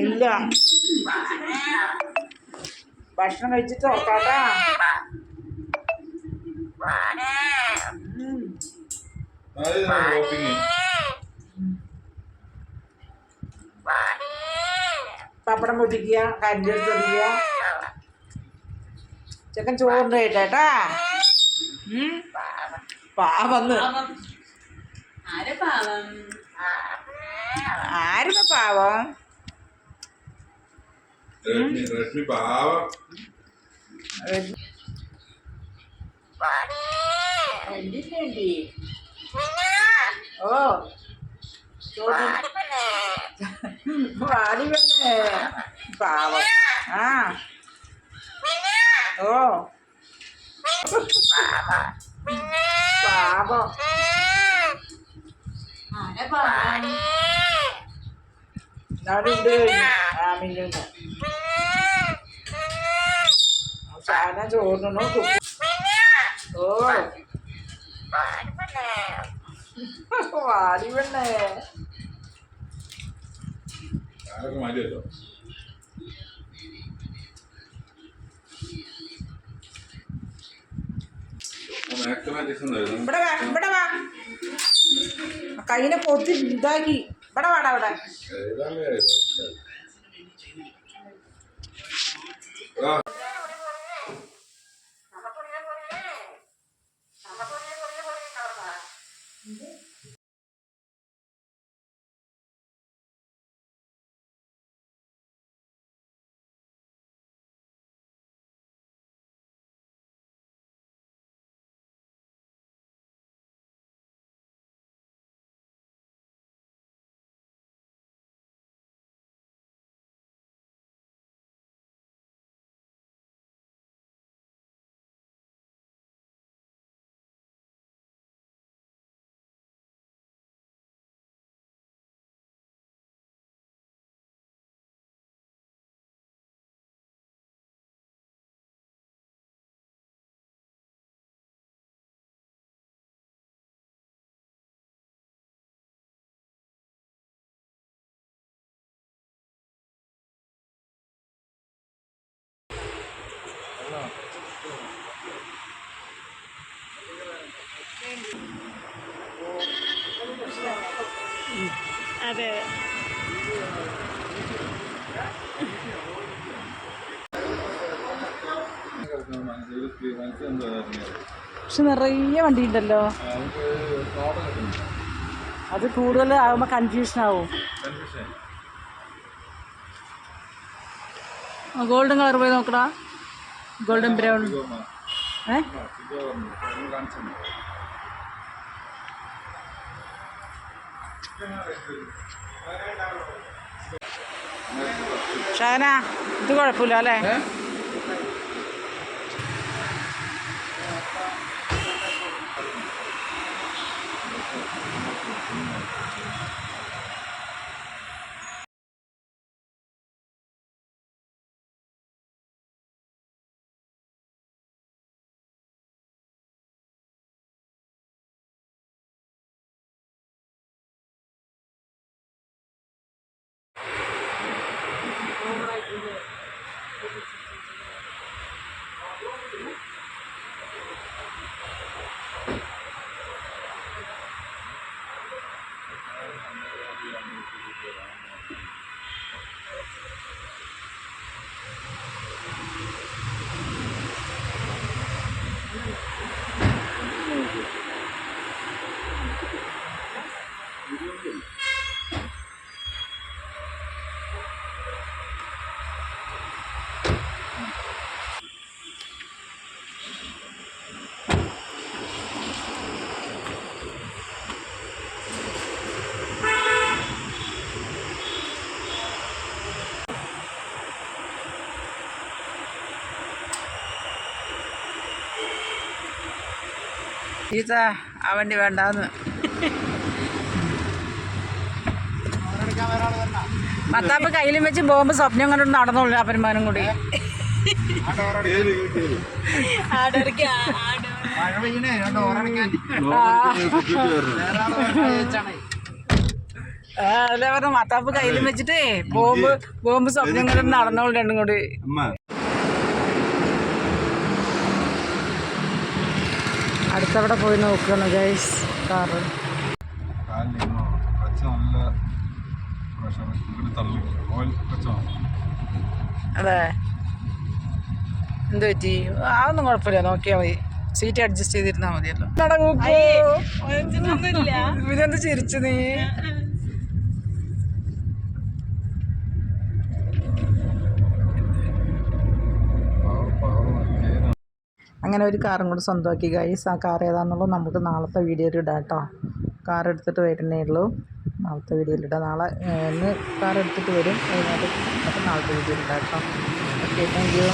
ഇല്ല. ഭക്ഷണം കഴിച്ചിട്ട് ഓർക്കാട്ടാ ഉം. ഷോപ്പിംഗ് പപ്പടം പൊട്ടിക്കുക കരിഞ്ഞ എടുത്തെറിയുക ചെക്കൻ ചോറിന്റെ കേട്ടാ പാവന്ന് ആരുടെ പാവം? രശ്മി പാവം. ഓ. വാടിവല്ലേ പാവം. ആ. ഓ. പാവം. ചാന ചോറിനു ഓ വാടി പെണ്ണേ അതൊക്കെ മാക്സിമം വരുന്നു ഇവിടെ ഇവിടെ കൈനെ പൊത്തി ഇതാക്കി. ഇവിടെ വാടാ ഇവിടെ ആ. അതെ. പക്ഷെ നിറയെ വണ്ടി ഉണ്ടല്ലോ അത് കൂടുതൽ ആകുമ്പോൾ കൺഫ്യൂഷൻ ആവും. ഗോൾഡൻ കളർ പോയി നോക്കടാ. ഗോൾഡൻ ബ്രൗൺ ഏ? കാണിച്ചു ഷാന ഇത് കുഴപ്പമില്ല അല്ലേ ചീത്ത ആ വണ്ടി വേണ്ടാന്ന്. മത്താപ്പ് കയ്യിലും വെച്ച് ബോംബ് സ്വപ്നം കണ്ടു നടന്നോളൂ അപ്പന്മാരും കൂടി. അതെ പറഞ്ഞ മത്താപ്പ് കയ്യിലും വെച്ചിട്ടേ ബോംബ് ബോംബ് സ്വപ്നം കണ്ടിട്ട് നടന്നോളൂ രണ്ടും കൂടി. അടുത്തവിടെ പോയി നോക്കണം ഗൈസ് കാറ്. അതെ. എന്ത് പറ്റി? അതൊന്നും കുഴപ്പമില്ല. നോക്കിയാൽ മതി. സീറ്റ് അഡ്ജസ്റ്റ് ചെയ്തിരുന്നാ മതിയല്ലോ. ഇവനെന്ത് ചിരിച്ചു നീ? അങ്ങനെ ഒരു കാറും കൂടെ സ്വന്തമാക്കി. ഗൈസ് ആ കാർ ഏതാണെന്നുള്ളത് നമുക്ക് നാളത്തെ വീഡിയോയിൽ ഇടാം കേട്ടോ. കാർ എടുത്തിട്ട് വരുന്നേ ഉള്ളൂ. നാളത്തെ വീഡിയോയിലിടാം. നാളെ ഇന്ന് കാർ എടുത്തിട്ട് വരും. വൈകുന്നേരം അപ്പം നാളത്തെ വീഡിയോയിൽ ഇടാം കേട്ടോ. Okay thank you